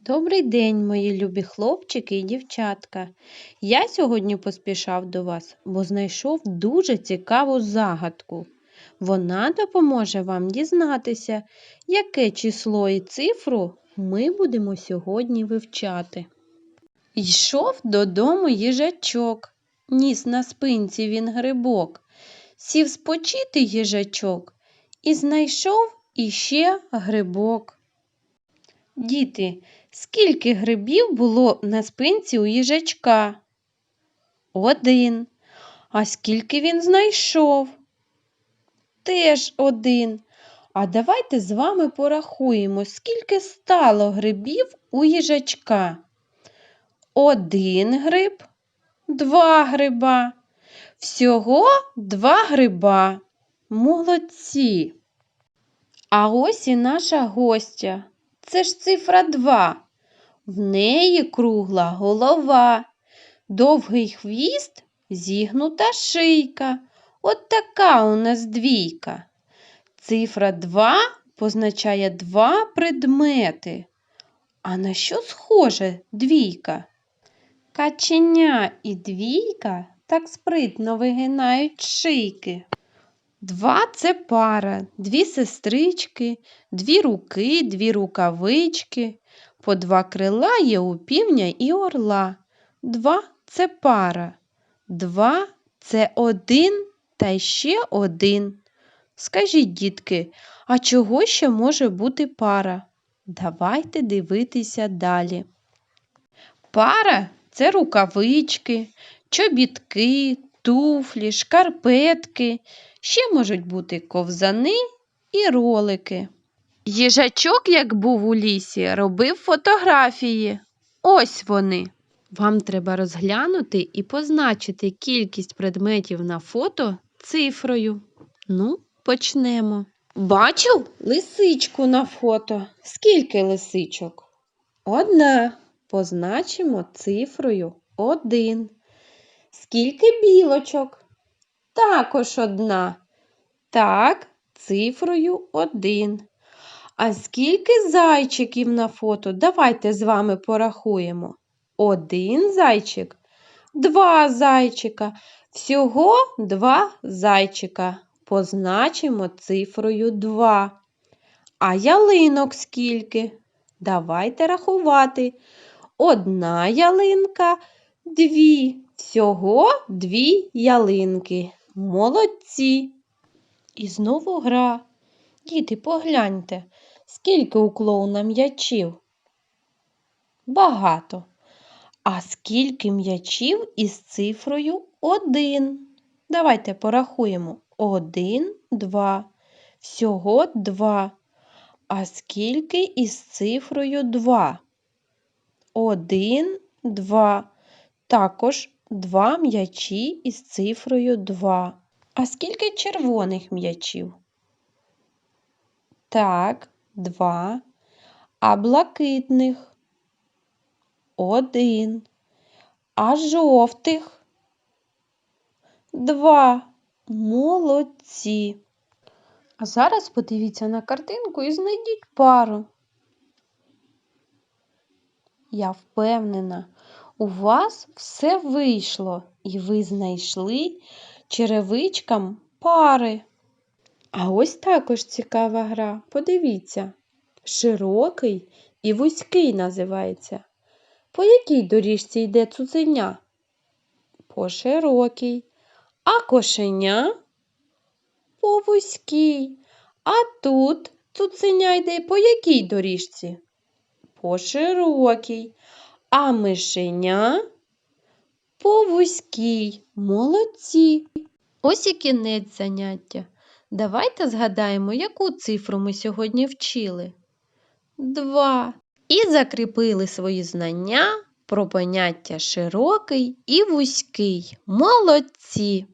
Добрий день, мої любі хлопчики і дівчатка. Я сьогодні поспішав до вас, бо знайшов дуже цікаву загадку. Вона допоможе вам дізнатися, яке число і цифру ми будемо сьогодні вивчати. Йшов додому їжачок, ніс на спинці він грибок, сів спочити їжачок і знайшов іще грибок. Діти, скільки грибів було на спинці у їжачка? Один. А скільки він знайшов? Теж один. А давайте з вами порахуємо, скільки стало грибів у їжачка. Один гриб, два гриба. Всього два гриба. Молодці. А ось і наша гостя. Це ж цифра 2. В неї кругла голова, довгий хвіст, зігнута шийка. От така у нас двійка. Цифра 2 позначає два предмети. А на що схоже двійка? Каченя і двійка так спритно вигинають шийки. Два це пара, дві сестрички, дві руки, дві рукавички. По два крила є у півня і орла. Два це пара. Два це один та ще один. Скажіть, дітки, а чого ще може бути пара? Давайте дивитися далі. Пара це рукавички, чобітки, туфлі, шкарпетки. Ще можуть бути ковзани і ролики. Їжачок, як був у лісі, робив фотографії. Ось вони. Вам треба розглянути і позначити кількість предметів на фото цифрою. Ну, почнемо. Бачив лисичку на фото. Скільки лисичок? Одна. Позначимо цифрою один. Скільки білочок? Також одна. Так, цифрою один. А скільки зайчиків на фото? Давайте з вами порахуємо. Один зайчик, два зайчика. Всього два зайчика. Позначимо цифрою 2. А ялинок скільки? Давайте рахувати. Одна ялинка, дві. Всього дві ялинки. Молодці. І знову гра. Діти, погляньте, скільки у клоуна м'ячів? Багато. А скільки м'ячів із цифрою один? Давайте порахуємо. Один, два. Всього два. А скільки із цифрою два? Один, два. Також два м'ячі із цифрою 2. А скільки червоних м'ячів? Так, два. А блакитних? Один. А жовтих? Два. Молодці. А зараз подивіться на картинку і знайдіть пару. Я впевнена, у вас все вийшло, і ви знайшли черевичкам пари. А ось також цікава гра. Подивіться, широкий і вузький називається. По якій доріжці йде цуценя? По широкій. А кошеня по вузькій. А тут цуценя йде по якій доріжці? По широкій. А мишеня по вузькій. Молодці. Ось і кінець заняття. Давайте згадаємо, яку цифру ми сьогодні вчили. Два. І закріпили свої знання про поняття широкий і вузький. Молодці!